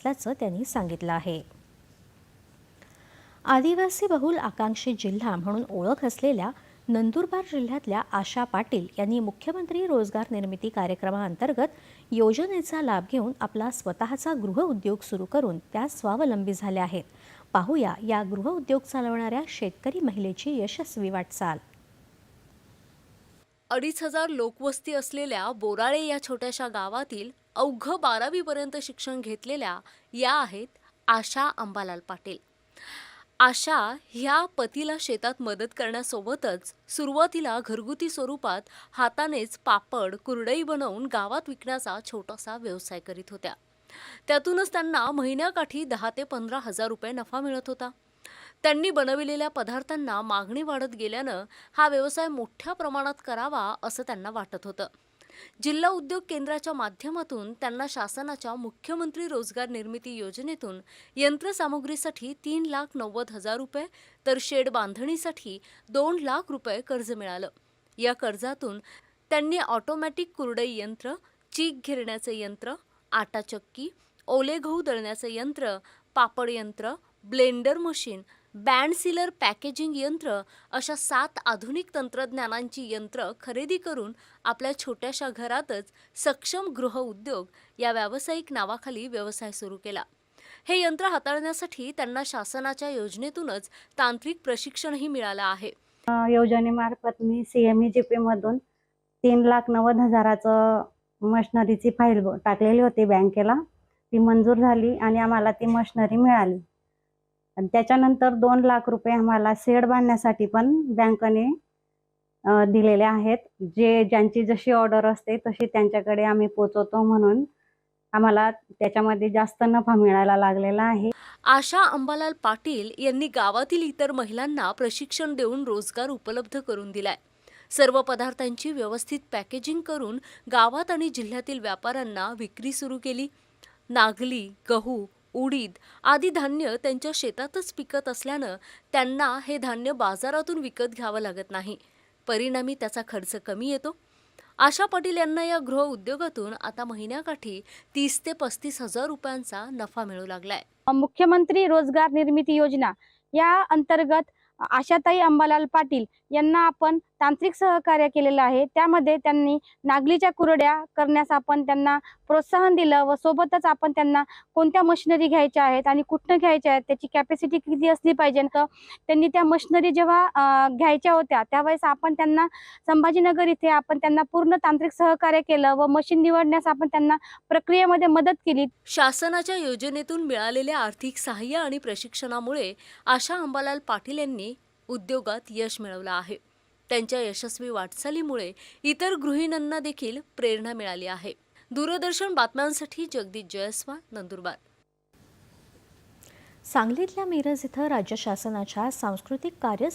असल्याचं त्यांनी सांगितलं आहे. आदिवासी बहुल आकांक्षी जिल्हा म्हणून ओळख असलेल्या नंदुरबार जिल्ह्यातल्या आशा पाटील यांनी मुख्यमंत्री रोजगार निर्मिती कार्यक्रमाअंतर्गत योजनेचा लाभ घेऊन आपला स्वतःचा गृहउद्योग सुरू करून त्या स्वावलंबी झाल्या आहेत. पाहूया या गृहउद्योग चालवणाऱ्या शेतकरी महिलेची यशस्वी वाटचाल. अडीच हजार लोकवस्ती असलेल्या बोराळे या छोट्याशा गावातील अवघं बारावीपर्यंत शिक्षण घेतलेल्या या आहेत आशा अंबालाल पाटील. आशा ह्या पतीला शेतात मदत करण्यासोबतच सुरुवातीला घरगुती स्वरूपात हातानेच पापड कुरडई बनवून गावात विकण्याचा छोटासा व्यवसाय करीत होत्या. त्यातूनच त्यांना महिन्याकाठी दहा ते पंधरा हजार रुपये नफा मिळत होता. त्यांनी बनविलेल्या पदार्थांना मागणी वाढत गेल्यानं हा व्यवसाय मोठ्या प्रमाणात करावा असं त्यांना वाटत होतं. जिल्हा उद्योग केंद्राच्या माध्यमातून त्यांना शासनाच्या मुख्यमंत्री रोजगार निर्मिती योजनेतून यंत्रसामुग्रीसाठी तीन लाख नव्वद हजार रुपये तर शेड बांधणीसाठी दोन लाख रुपये कर्ज मिळालं. या कर्जातून त्यांनी ऑटोमॅटिक कुरडई यंत्र चीक घेरण्याचं यंत्र आटा चक्की ओले गहू दळण्याचं यंत्र पापड यंत्र blender machine band sealer packaging यंत्र अशा सात आधुनिक तंत्रज्ञानांची यंत्र खरेदी करून आपल्या छोट्याशा घरातच सक्षम गृहउद्योग या व्यावसायिक नावाखाली व्यवसाय सुरू केला. हे यंत्र हाताळण्यासाठी त्यांना शासनाच्या योजनेतूनच तांत्रिक प्रशिक्षणही मिळालं आहे. योजनेमार्फत मी सी एम ई जी पीमधून तीन लाख नव्वद हजाराचं मशनरीची फाईल टाकलेली होती बँकेला. ती मंजूर झाली आणि आम्हाला ती मशनरी मिळाली. आणि त्याच्यानंतर दोन लाख रुपये आम्हाला सेड बांधण्यासाठी पण बँकेने दिलेले आहेत. जे ज्यांची जशी ऑर्डर असते तशी त्यांच्याकडे आम्ही पोचवतो म्हणून आम्हाला त्याच्यामध्ये जास्त नफा मिळायला लागलेला आहे. आशा अंबालाल पाटील यांनी गावातील इतर महिलांना प्रशिक्षण देऊन रोजगार उपलब्ध करून दिलाय. सर्व पदार्थांची व्यवस्थित पॅकेजिंग करून गावात आणि जिल्ह्यातील व्यापाऱ्यांना विक्री सुरू केली. नागली गहू उडीद आदी धान्य त्यांच्या शेतातच पिकत असल्यानं त्यांना हे धान्य बाजारातून विकत घ्यावं लागत नाही. परिणामी त्याचा खर्च कमी येतो. आशा पाटील यांना या गृह उद्योगातून आता महिन्याकाठी तीस ते पस्तीस हजार रुपयांचा नफा मिळू लागलाय. मुख्यमंत्री रोजगार निर्मिती योजना या अंतर्गत आशाताई अंबालाल पाटील यांना आपण तांत्रिक सहकार्य केलेलं आहे. त्यामध्ये त्यांनी नागलीच्या कुरड्या करण्यास आपण त्यांना प्रोत्साहन दिलं व सोबतच आपण त्यांना कोणत्या मशिनरी घ्यायच्या आहेत आणि कुठनं घ्यायच्या आहेत त्याची कॅपॅसिटी किती असली पाहिजे तर त्यांनी त्या मशिनरी जेव्हा घ्यायच्या होत्या त्यावेळेस आपण त्यांना संभाजीनगर इथे आपण त्यांना पूर्ण तांत्रिक सहकार्य केलं व मशीन निवडण्यास आपण त्यांना प्रक्रियेमध्ये मदत केली. शासनाच्या योजनेतून मिळालेल्या आर्थिक सहाय्य आणि प्रशिक्षणामुळे आशा अंबालाल पाटील यांनी उद्योगात यश मिळवलं आहे. त्यांच्या यशस्वी वाटचालीमुळे इतर गृहिणींना देखील प्रेरणा मिळाली आहे. दूरदर्शन बातम्यांसाठी जगदीश जयस्वाल नंदुरबार. सांगलीतल्या मिरज इथं राज्य शासनाच्या सांस्कृतिक कार्य